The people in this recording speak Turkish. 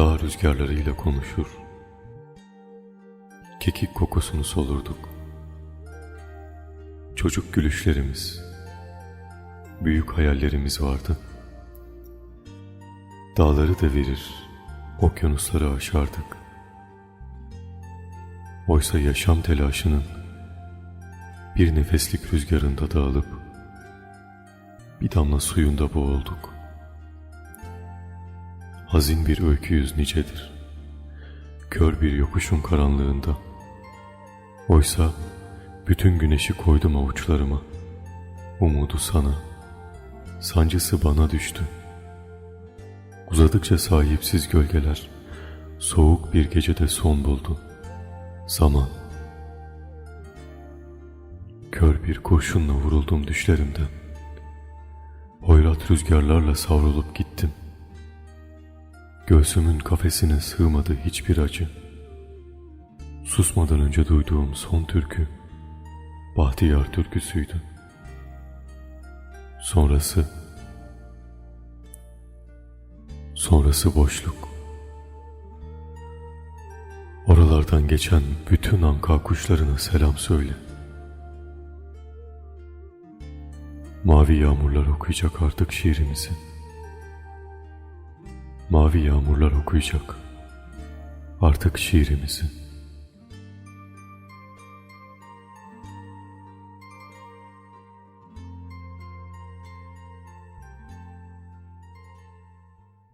dağ rüzgarlarıyla konuşur. Kekik kokusunu solurduk. Çocuk gülüşlerimiz, büyük hayallerimiz vardı. Dağları devirir, okyanusları aşardık. Oysa yaşam telaşının bir nefeslik rüzgarında dağılıp bir damla suyunda boğulduk. Hazin bir öyküyüz nicedir. Kör bir yokuşun karanlığında. Oysa bütün güneşi koydum avuçlarıma. Umudu sana, sancısı bana düştü. Uzadıkça sahipsiz gölgeler, soğuk bir gecede son buldu. Zaman. Kör bir kurşunla vuruldum düşlerimden. Hoyrat rüzgarlarla savrulup gittim. Göğsümün kafesine sığmadı hiçbir acı. Susmadan önce duyduğum son türkü, Bahtiyar türküsüydü. Sonrası, sonrası boşluk. Oralardan geçen bütün anka kuşlarına selam söyle. Mavi yağmurlar okuyacak artık şiirimizi. Mavi yağmurlar okuyacak artık şiirimizi.